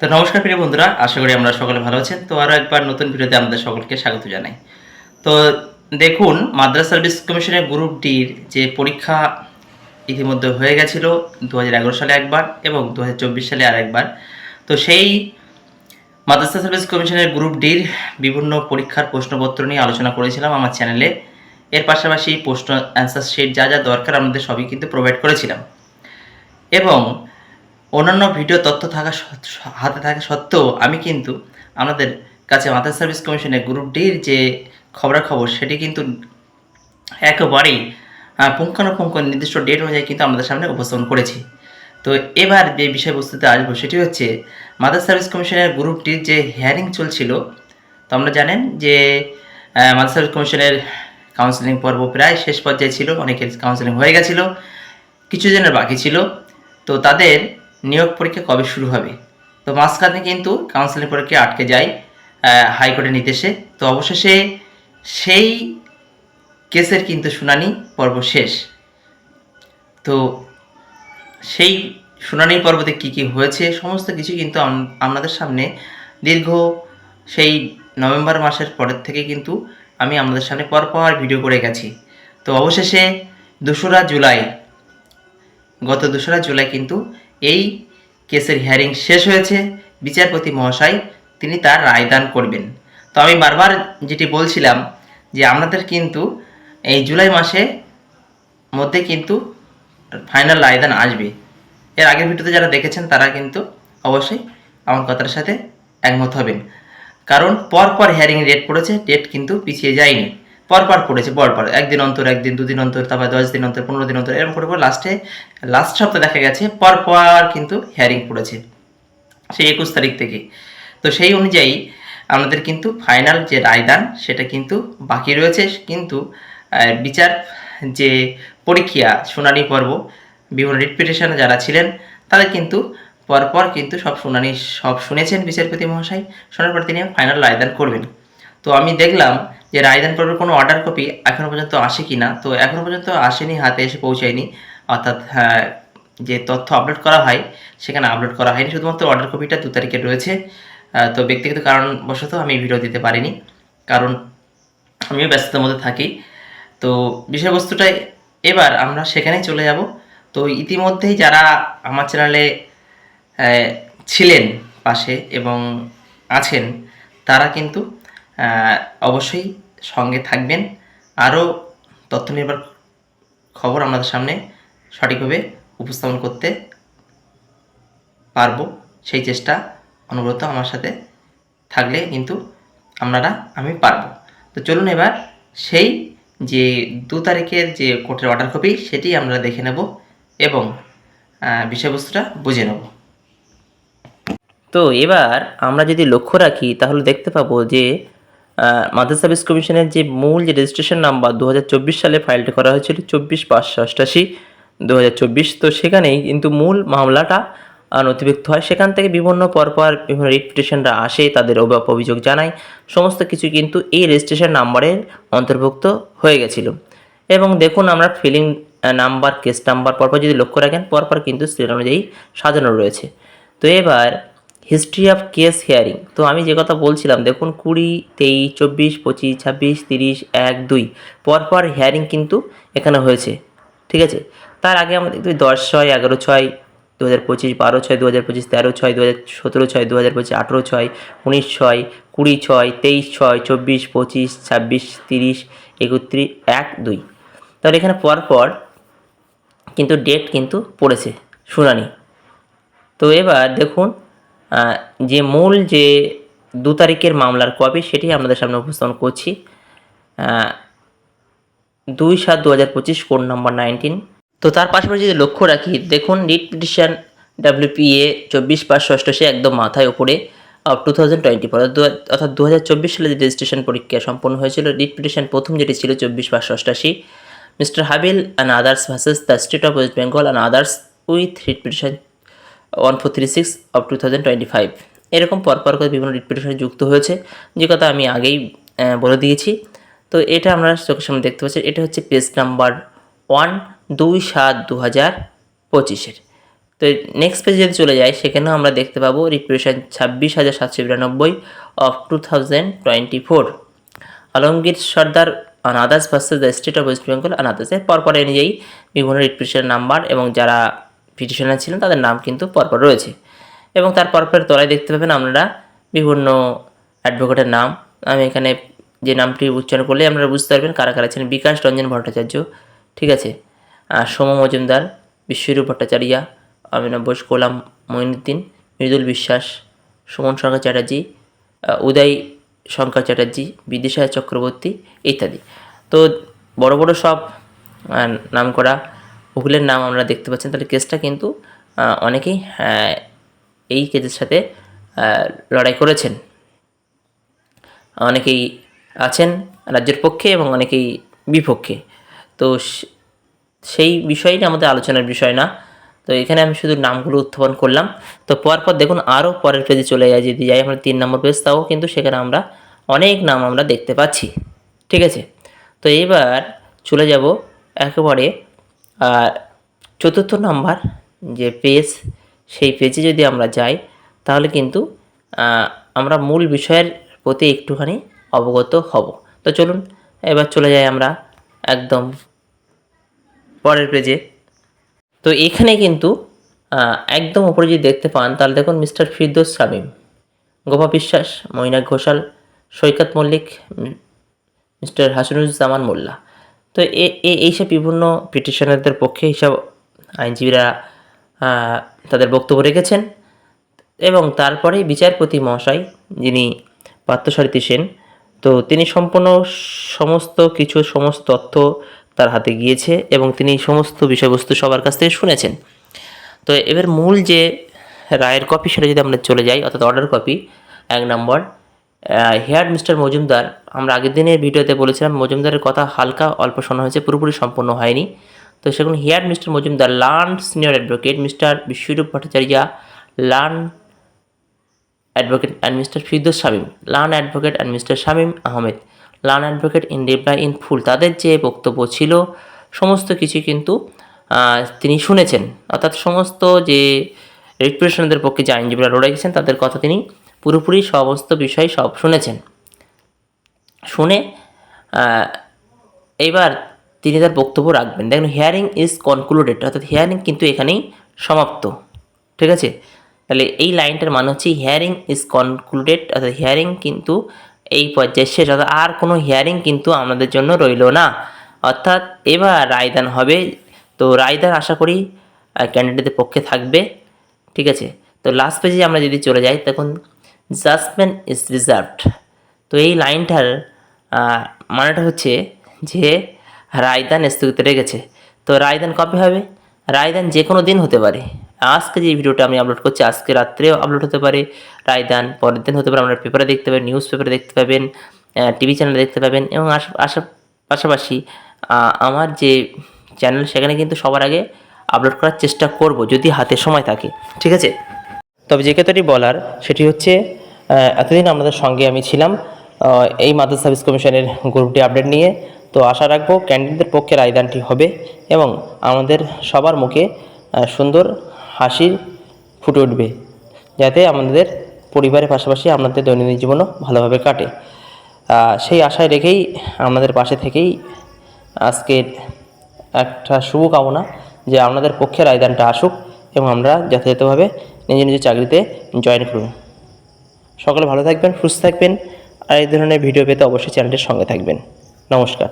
তো নমস্কার প্রিয় বন্ধুরা, আশা করি আমরা সকলে ভালো আছেন। তো আরও একবার নতুন ভিডিওতে আমাদের সকলকে স্বাগত জানাই। তো দেখুন, মাদ্রাস সার্ভিস কমিশনের গ্রুপ ডির যে পরীক্ষা ইতিমধ্যে হয়ে গেছিল দু সালে একবার এবং দু হাজার চব্বিশ সালে আর একবার তো সেই মাদ্রাসা সার্ভিস কমিশনের গ্রুপ ডির বিভিন্ন পরীক্ষার প্রশ্নপত্র নিয়ে আলোচনা করেছিলাম আমার চ্যানেলে। এর পাশাপাশি প্রশ্ন, অ্যান্সার শিট যা যা দরকার আমাদের সবই কিন্তু প্রোভাইড করেছিলাম। এবং অন্যান্য ভিডিও তথ্য থাকা হাতে থাকা সত্ত্বেও আমি কিন্তু আমাদের কাছে মাদার সার্ভিস কমিশনের গ্রুপ ডির যে খবরাখবর সেটি কিন্তু একেবারেই পুঙ্খানুপুঙ্খ নির্দিষ্ট ডেট অনুযায়ী কিন্তু আমাদের সামনে উপস্থাপন করেছি। তো এবার যে বিষয়বস্তুতে আসব সেটি হচ্ছে মাদার সার্ভিস কমিশনের গ্রুপটির যে হিয়ারিং চলছিল, তো আমরা জানেন যে মাদার সার্ভিস কমিশনের কাউন্সিলিং পর্ব প্রায় শেষ পর্যায়ে ছিল, অনেকের কাউন্সিলিং হয়ে গেছিল, কিছু জনের বাকি ছিল। তো তাদের নিয়োগ পরীক্ষা কবে শুরু হবে? তো মাঝখানে কিন্তু কাউন্সিলিং পরীক্ষা আটকে যায় হাইকোর্টের নির্দেশে। তো অবশেষে সেই কেসের কিন্তু শুনানি পর্ব শেষ। তো সেই শুনানি পর্বতে কী কী হয়েছে, সমস্ত কিছু কিন্তু আপনাদের সামনে দীর্ঘ সেই নভেম্বর মাসের পরের থেকে কিন্তু আমি আপনাদের সামনে পরপর ভিডিও করে গেছি। তো অবশেষে দোসরা জুলাই, গত দোসরা জুলাই কিন্তু এই কেসের হিয়ারিং শেষ হয়েছে। বিচারপতি মহাশয়, তিনি তার রায়দান করবেন। তো আমি বারবার যেটি বলছিলাম যে আপনাদের কিন্তু এই জুলাই মাসে মধ্যে কিন্তু ফাইনাল রায়দান আসবে। এর আগের ভিডিওতে যারা দেখেছেন, তারা কিন্তু অবশ্যই আমার কথার সাথে একমত হবেন। কারণ পরপর হিয়ারিং ডেট পড়েছে ডেট কিন্তু পিছিয়ে যায়নি। পরপর পড়েছে, পরপর। একদিন অন্তর, একদিন দুদিন অন্তর, তারপর দশ দিন অন্তর, পনেরো দিন অন্তর, এরকম করে করে লাস্টে লাস্ট সপ্তাহে দেখা গেছে, পরপর কিন্তু হিয়ারিং পড়েছে, সেই একুশ তারিখ থেকে। তো সেই অনুযায়ী আমাদের কিন্তু ফাইনাল যে রায়দান, সেটা কিন্তু বাকি রয়েছে। কিন্তু বিচার যে পরীক্ষা, শুনানি পর্ব, বিভিন্ন রিপিটেশনে যারা ছিলেন, তাদের কিন্তু পরপর কিন্তু সব শুনানি, সব শুনেছেন বিচারপতি মহাশয়। শোনার পর তিনি ফাইনাল রায়দান করবেন। তো আমি দেখলাম যে রায়দান পর্বের কোনো অর্ডার কপি এখনও পর্যন্ত আসে কি না তো এখনও পর্যন্ত আসেনি হাতে এসে পৌঁছায়নি। অর্থাৎ হ্যাঁ, যে তথ্য আপলোড করা হয় সেখানে আপলোড করা হয়নি শুধুমাত্র অর্ডার কপিটা দু তারিখে রয়েছে। তো ব্যক্তিগত কারণবশত আমি ভিডিও দিতে পারিনি কারণ আমিও ব্যস্ততার মধ্যে থাকি। তো বিষয়বস্তুটা এবার আমরা সেখানেই চলে যাব। তো ইতিমধ্যেই যারা আমার চ্যানেলে ছিলেন পাশে এবং আছেন তারা কিন্তু অবশ্যই সঙ্গে থাকবেন। আরও তথ্য নির্ভর খবর আমাদের সামনে সঠিকভাবে উপস্থাপন করতে পারব। সেই চেষ্টা অনুব্রত আমার সাথে থাকলে কিন্তু আপনারা, আমি পারব। তো চলুন এবার সেই যে দু তারিখের যে কোর্টের অর্ডার কপি সেটি আমরা দেখে নেব এবং বিষয়বস্তুটা বুঝে নেব। তো এবার আমরা যদি লক্ষ্য রাখি, তাহলে দেখতে পাবো যে মাদার সার্ভিস কমিশনের যে মূল যে রেজিস্ট্রেশন নাম্বার দু হাজার চব্বিশ সালে ফাইলটা করা হয়েছিল চব্বিশ পাঁচশো অষ্টাশি দু তো সেখানেই কিন্তু মূল মামলাটা নথিভুক্ত হয়। সেখান থেকে বিভিন্ন পরপর বিভিন্ন রিপিটেশনরা আসে, তাদের অভিযোগ জানায়। সমস্ত কিছু কিন্তু এই রেজিস্ট্রেশন নাম্বারের অন্তর্ভুক্ত হয়ে গেছিল। এবং দেখুন আমরা ফিলিং নাম্বার কেস নাম্বার পরপর যদি লক্ষ্য রাখেন, পরপর কিন্তু সিরিয়াল অনুযায়ী সাজানো রয়েছে। তো এবার হিস্ট্রি অফ কেস হিয়ারিং তো আমি যে কথা বলছিলাম, দেখুন, কুড়ি, তেইশ, চব্বিশ, পঁচিশ, ছাব্বিশ, তিরিশ, এক, দুই, পরপর হিয়ারিং কিন্তু এখানে হয়েছে, ঠিক আছে? তার আগে আমরা দেখতে দশ ছয়, এগারো ছয় দু হাজার পঁচিশ, বারো ছয় দু হাজার পঁচিশ, তেরো ছয় দু হাজার সতেরো ছয় দু হাজার পঁচিশ, আঠেরো ছয়, উনিশ ছয়, কুড়ি ছয়, তেইশ ছয়, চব্বিশ, পঁচিশ, ছাব্বিশ, তিরিশ, একত্রিশ, এক, দুই। তাহলে এখানে পরপর কিন্তু ডেট কিন্তু পড়েছে, শুনানি। তো এবার দেখুন যে মূল যে দু তারিখের মামলার কপি, সেটি আপনাদের সামনে উপস্থাপন করছি। দুই সাত দু হাজার পঁচিশ কোড নম্বর নাইনটিন। তো তার পাশাপাশি যদি লক্ষ্য রাখি, দেখুন, রিট পিটিশন ডাব্লিউপিএ চব্বিশ পাঁচশো অষ্টআশি একদম মাথায় ওপরে of two thousand twenty four অর্থাৎ দু হাজার চব্বিশ সালে যে রেজিস্ট্রেশন পরীক্ষা সম্পন্ন হয়েছিল, রিট পিটিশন প্রথম যেটি ছিল চব্বিশ পাঁচশো অষ্টআশি mister Habil and others versus the state of West Bengal and others with writ petition one four three six of two thousand twenty five এরকম পরপর করে বিভিন্ন রিপিটেশনে যুক্ত হয়েছে। যে কথা আমি আগেই বলে দিয়েছি। তো এটা আমরা চোখের সামনে দেখতে পাচ্ছি। এটা হচ্ছে পেজ নাম্বার ওয়ান দুই সাত দু হাজার পঁচিশের তো নেক্সট পেজে যদি চলে যাই, সেখানেও আমরা দেখতে পাবো রিপ্রেশন ছাব্বিশ হাজার সাতশো বিরানব্বই of two thousand twenty four Alamgir Sardar on others versus the state of West Bengal এর পরপর অনুযায়ী বিভিন্ন রিপ্রেশন নাম্বার এবং যারা পিটিশনার ছিলেন, তাদের নাম কিন্তু পরপর রয়েছে। এবং তার পরপর তলায় দেখতে পাবেন আপনারা বিভিন্ন অ্যাডভোকেটের নাম। আমি এখানে যে নামটি উচ্চারণ করলে আপনারা বুঝতে পারবেন কারা কারা ছিলেন। বিকাশ রঞ্জন ভট্টাচার্য, ঠিক আছে? আর সোম মজুমদার, বিশ্বরূপ ভট্টাচার্যা অমিনব বোস, গোলাম মঈনুদ্দিন, মৃদুল বিশ্বাস, সুমন শঙ্কর চ্যাটার্জি উদয় শঙ্কর চ্যাটার্জি, বিদিশা চক্রবর্তী ইত্যাদি। তো বড় বড় সব নাম করা উকিলের নাম আমরা দেখতে পাচ্ছেন। তাহলে কেসটা কিন্তু অনেকেই এই কেসের সাথে লড়াই করেছেন। অনেকেই আছেন রাজ্যের পক্ষে এবং অনেকেই বিপক্ষে। তো সেই বিষয়টা আমাদের আলোচনার বিষয় না। তো এখানে আমি শুধু নামগুলো উত্থাপন করলাম। তো পরপর দেখুন, আরও পরের পেজে চলে যায় যদি যাই আমরা তিন নম্বর পেজ তাও কিন্তু সেখানে আমরা অনেক নাম আমরা দেখতে পাচ্ছি। ঠিক আছে? তো এবার চলে যাব একেবারে চতুর্থ নাম্বার যে পেজ, সেই পেজে যদি আমরা যাই, তাহলে কিন্তু আমরা মূল বিষয়ের প্রতি একটুখানি অবগত হব। তো চলুন, এবার চলে যাই আমরা একদম পরের পেজে। তো এখানে কিন্তু একদম উপরে যদি দেখতে পান, তাহলে দেখুন মিস্টার ফিরদোস শামীম, গোপা বিশ্বাস মৈনাক ঘোষাল, সৈকত মল্লিক মিস্টার হাসিনুজ্জামান মোল্লা। তো এইসব বিভিন্ন পিটিশনারদের পক্ষে এইসব আইনজীবীরা তাদের বক্তব্য রেখেছেন এবং তারপরে বিচারপতি মহাশয় যিনি পার্থসারথী সেন, তো তিনি সম্পূর্ণ সমস্ত কিছু, সমস্ত তথ্য তার হাতে গিয়েছে এবং তিনি সমস্ত বিষয়বস্তু সবার কাছ থেকে শুনেছেন। তো এবার মূল যে রায়ের কপি সেটা যদি আমরা চলে যাই, অর্থাৎ অর্ডার কপি এক নম্বর হেয়ার মিস্টার মজুমদার, আমরা আগের দিনের ভিডিওতে বলেছিলাম মজুমদারের কথা হালকা অল্প শোনা হয়েছে, পুরোপুরি সম্পূর্ণ হয়নি। তো সেখানে hear mister Majumdar, learn senior advocate mister Biswarup Bhattacharya, learn advocate and mister Firdous Shamim, learn advocate and mister Shamim Ahmed, learn advocate in reply in full. তাদের যে বক্তব্য ছিল, সমস্ত কিছু কিন্তু তিনি শুনেছেন। অর্থাৎ সমস্ত যে রিপ্রেশনদের পক্ষে যে আইনজীবীরা লড়াই গেছেন, তাদের কথা তিনি পুরোপুরি সমস্ত বিষয় সব শুনেছেন। শুনে আহ, এইবার তিনি তার বক্তব্য রাখবেন। দেখুন হিয়ারিং ইজ কনক্লুডেড অর্থাৎ হিয়ারিং কিন্তু এখানেই সমাপ্ত। ঠিক আছে? তাহলে এই লাইনটার মানে হচ্ছে হিয়ারিং ইজ কনক্লুডেড অর্থাৎ হিয়ারিং কিন্তু এই পর্যায়ে শেষ অর্থাৎ আর কোনো হিয়ারিং কিন্তু আমাদের জন্য রইল না। অর্থাৎ এবার রায়দান হবে। তো রায়দান আশা করি ক্যান্ডিডেটের পক্ষে থাকবে। ঠিক আছে? তো লাস্ট পেজে আমরা যদি চলে যাই তখন জাজমেন্ট ইজ রিজার্ভড তো এই লাইনটার মানেটা হচ্ছে যে রায়দান স্থগিত রেখেছে তো রায়দান কবে হবে? রায়দান যে কোনো দিন হতে পারে। আজকে যে ভিডিওটা আমি আপলোড করছি, আজকে রাত্রেও আপলোড হতে পারে। রায়দান পরের দিন হতে পারে। আপনারা পেপারে দেখতে পাবেন, নিউজ পেপারে দেখতে পাবেন টিভি চ্যানেলে দেখতে পাবেন এবং আশা পাশাপাশি আমার যে চ্যানেল, সেখানে কিন্তু সবার আগে আপলোড করার চেষ্টা করব, যদি হাতে সময় থাকে। ঠিক আছে? তবে যে কথাটি বলার, সেটি হচ্ছে এতদিন আমাদের সঙ্গে আমি ছিলাম এই মাদ্রাসা সার্ভিস কমিশনের গ্রুপটি আপডেট নিয়ে। তো আশা রাখব ক্যান্ডিডেটদের পক্ষে রায়দানটি হবে এবং আমাদের সবার মুখে সুন্দর হাসি ফুটে উঠবে, যাতে আমাদের পরিবারের পাশাপাশি আমাদের দৈনন্দিন জীবনও ভালোভাবে কাটে। সেই আশায় রেখেই আমাদের পাশে থেকেই আজকের একটা শুভকামনা যে আপনাদের পক্ষে রায়দানটা আসুক এবং আমরা যথাযথভাবে নিজের নিজের চাকরিতে জয়েন করুন। সকলে ভালো থাকবেন, সুস্থ থাকবেন, আর এই ধরনের ভিডিও পেতে অবশ্যই চ্যানেলটির সঙ্গে থাকবেন। নমস্কার।